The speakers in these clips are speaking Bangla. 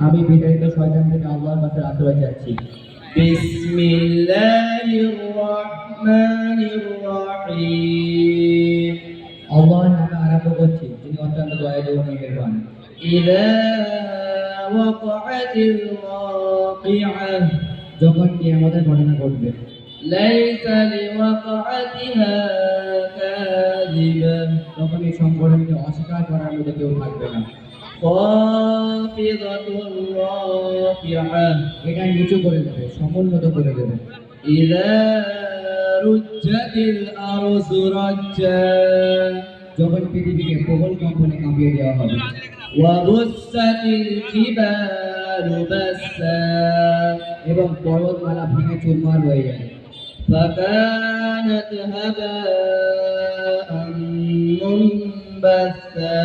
আমি বিতাড়িত শয়তান থেকে আল্লাহর কাছে আশ্রয় চাচ্ছি। বিসমিল্লাহির আরম্ভ করছি যিনি অত্যন্ত দয়ালু ও যখন ইদা ওয়াকাআতিল ঘটনা ঘটবে ليس لوقعتها كاذبة তখন এই সংগঠনকে অস্বীকার করার মতো কেউ থাকবে না خافضة رافعة এটা নিচু করে দেবে সমুন্নত করে দেবে إذا رجت الأرض رجا যখন পৃথিবীকে প্রবল কম্পনে কাঁপিয়ে দেওয়া হবে وبست الجبال بسا এবং পর্বতমালা ভেঙে চুরমার হয়ে যাবে فكانت هباء منبثا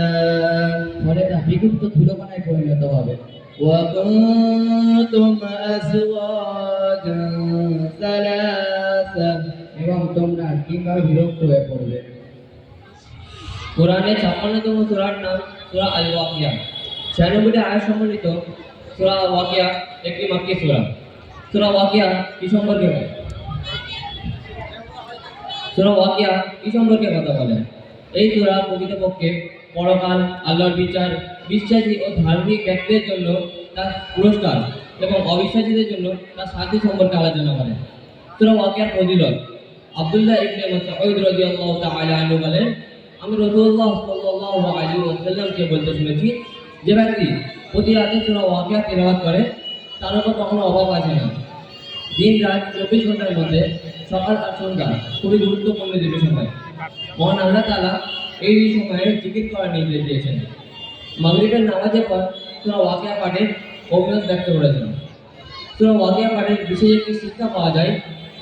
ফলে তা বিগুপ্ত ধুলোকণায় পরিণত হবে وكنتم أزواجا ثلاثة এবং তোমরা কিংবা বিরক্ত হয়ে পড়বে কোরআনে ছাপ্পান্নতম সূরার নাম সূরা আল ওয়াকিয়া ছিয়ানব্বইটি আয়াত সম্বলিত সূরা ওয়াকিয়া একটি মাক্কি সূরা সূরা ওয়াকিয়া কি সম্পর্কে বলে? সূরা ওয়াকিয়া, কি সম্পর্কে কথা বলে? এই সূরা প্রকৃতপক্ষে পরকাল, আল্লাহর বিচার, বিশ্বাসী ও ধার্মিক ব্যক্তিদের জন্য তার পুরস্কার এবং অবিশ্বাসীদের জন্য তার শান্তি সম্পর্কে আলোচনা করে। সূরা ওয়াকিয়ার ফজিলত। আব্দুল্লাহ ইবনে মাসউদ রাদিয়াল্লাহু তাআলা আনহু বলেন, আমি রাসূলুল্লাহ সাল্লাল্লাহু আলাইহি ওয়াসাল্লামকে বলতে শুনেছি, যে ব্যক্তি প্রতি রাতে সূরা ওয়াকিয়া তেলাওয়াত করে, তার উপর কখনো অভাব আসে না। দিন রাত চব্বিশ ঘণ্টার মধ্যে সকাল আর সন্ধ্যা খুবই গুরুত্বপূর্ণ দুটো সময়। মহান আল্লাহ তাআলা এই সময়ে জিকির করার নির্দেশ দিয়েছেন। মাগরিবের নামাজের পর সূরা ওয়াকিয়া পাঠের অভিমত ব্যক্ত করেছেন। সূরা ওয়াকিয়া পাঠের বিশেষ একটি শিক্ষা পাওয়া যায়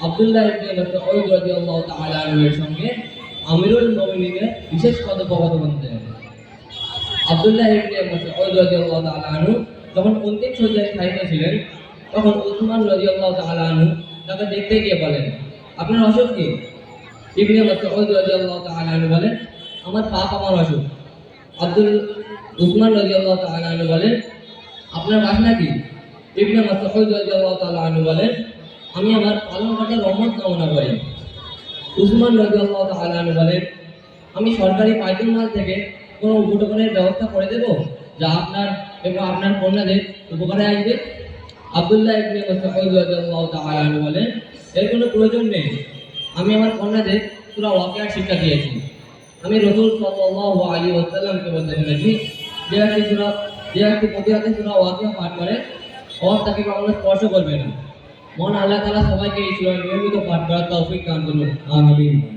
আব্দুল্লাহ ইবনে সঙ্গে আমিরুল মুমিনিনের বিশেষ কথোপকথন দেন আব্দুল্লাহ ইবনে মাসউদ রাদিয়াল্লাহু তাআলা যখন অন্তিম শয্যায় শায়িত ছিলেন তখন উসমান রাদিয়াল্লাহু তাআলা আনহু তাকে দেখতে গিয়ে বলেন, আপনার অসুখ কি? ইবনে মাসউদ রাদিয়াল্লাহু আনহু বলেন, আমার পাপ আমার অসুখ। আব্দুল উসমান রাদিয়াল্লাহু আনহু বলেন, আপনার বাসনা কি? ইবনে মাসউদ রাদিয়াল্লাহু আনহু বলেন, আমি আমার পালনকর্তার রহমত কামনা করি। উসমান রাদিয়াল্লাহু আনহু বলেন, আমি সরকারি পাইতুল মাল থেকে কোনো উপকরণের ব্যবস্থা করে দেব যা আপনার এবং আপনার কন্যাদের উপকারে আসবে? আব্দুল্লাহ ইবনে মাসউদ রাদিয়াল্লাহু তাআলা আনহু বলেন, এর কোনো প্রয়োজন নেই। আমি আমার কন্যাদের সূরা ওয়াকিয়ার শিক্ষা দিয়েছি। আমি রাসূল সাল্লাল্লাহু আলাইহি ওয়াসাল্লামকে বলতে শুনেছি যে ব্যক্তি সূরা যে ব্যক্তি প্রতি রাতে সূরা ওয়াকিয়া পাঠ করে অব তাকে কখনো স্পর্শ করবে না। মন আল্লাহ তাআলা সবাইকে এই সূরা নিয়মিত পাঠ করার তৌফিক দান করুন। আমিন।